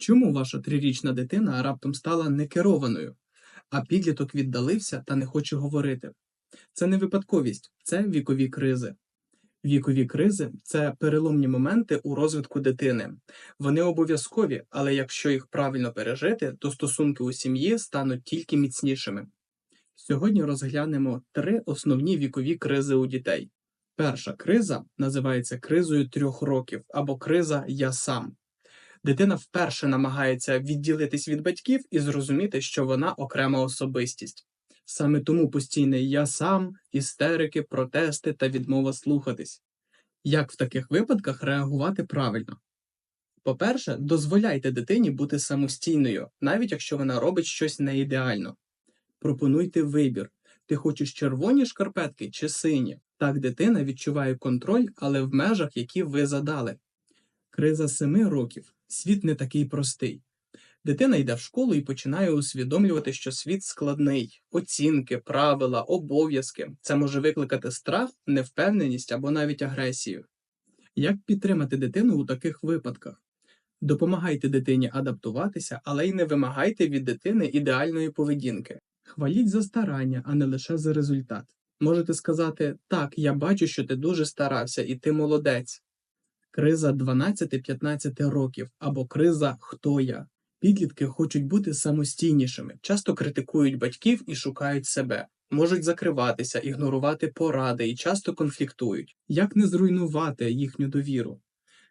Чому ваша трирічна дитина раптом стала некерованою, а підліток віддалився та не хоче говорити? Це не випадковість, це вікові кризи. Вікові кризи це переломні моменти у розвитку дитини. Вони обов'язкові, але якщо їх правильно пережити, то стосунки у сім'ї стануть тільки міцнішими. Сьогодні розглянемо три основні вікові кризи у дітей. Перша криза називається кризою трьох років або криза Я сам. Дитина вперше намагається відділитись від батьків і зрозуміти, що вона окрема особистість. Саме тому постійне я сам, істерики, протести та відмова слухатись. Як в таких випадках реагувати правильно? По-перше, дозволяйте дитині бути самостійною, навіть якщо вона робить щось не ідеально. Пропонуйте вибір. Ти хочеш червоні шкарпетки чи сині? Так дитина відчуває контроль, але в межах, які ви задали. Криза семи років. Світ не такий простий. Дитина йде в школу і починає усвідомлювати, що світ складний, оцінки, правила, обов'язки. Це може викликати страх, невпевненість або навіть агресію. Як підтримати дитину у таких випадках? Допомагайте дитині адаптуватися, але й не вимагайте від дитини ідеальної поведінки. Хваліть за старання, а не лише за результат. Можете сказати: так, я бачу, що ти дуже старався, і ти молодець. Криза 12-15 років або криза Хто я. Підлітки хочуть бути самостійнішими, часто критикують батьків і шукають себе, можуть закриватися, ігнорувати поради і часто конфліктують. Як не зруйнувати їхню довіру?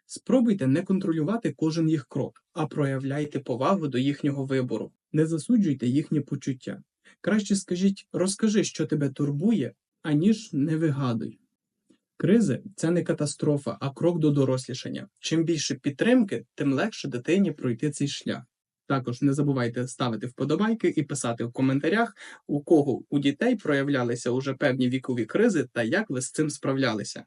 Спробуйте не контролювати кожен їх крок, а проявляйте повагу до їхнього вибору. Не засуджуйте їхні почуття. Краще скажіть, розкажи, що тебе турбує, аніж не вигадуй. Кризи це не катастрофа, а крок до дорослішання. Чим більше підтримки, тим легше дитині пройти цей шлях. Також не забувайте ставити вподобайки і писати в коментарях, у кого у дітей проявлялися уже певні вікові кризи та як ви з цим справлялися.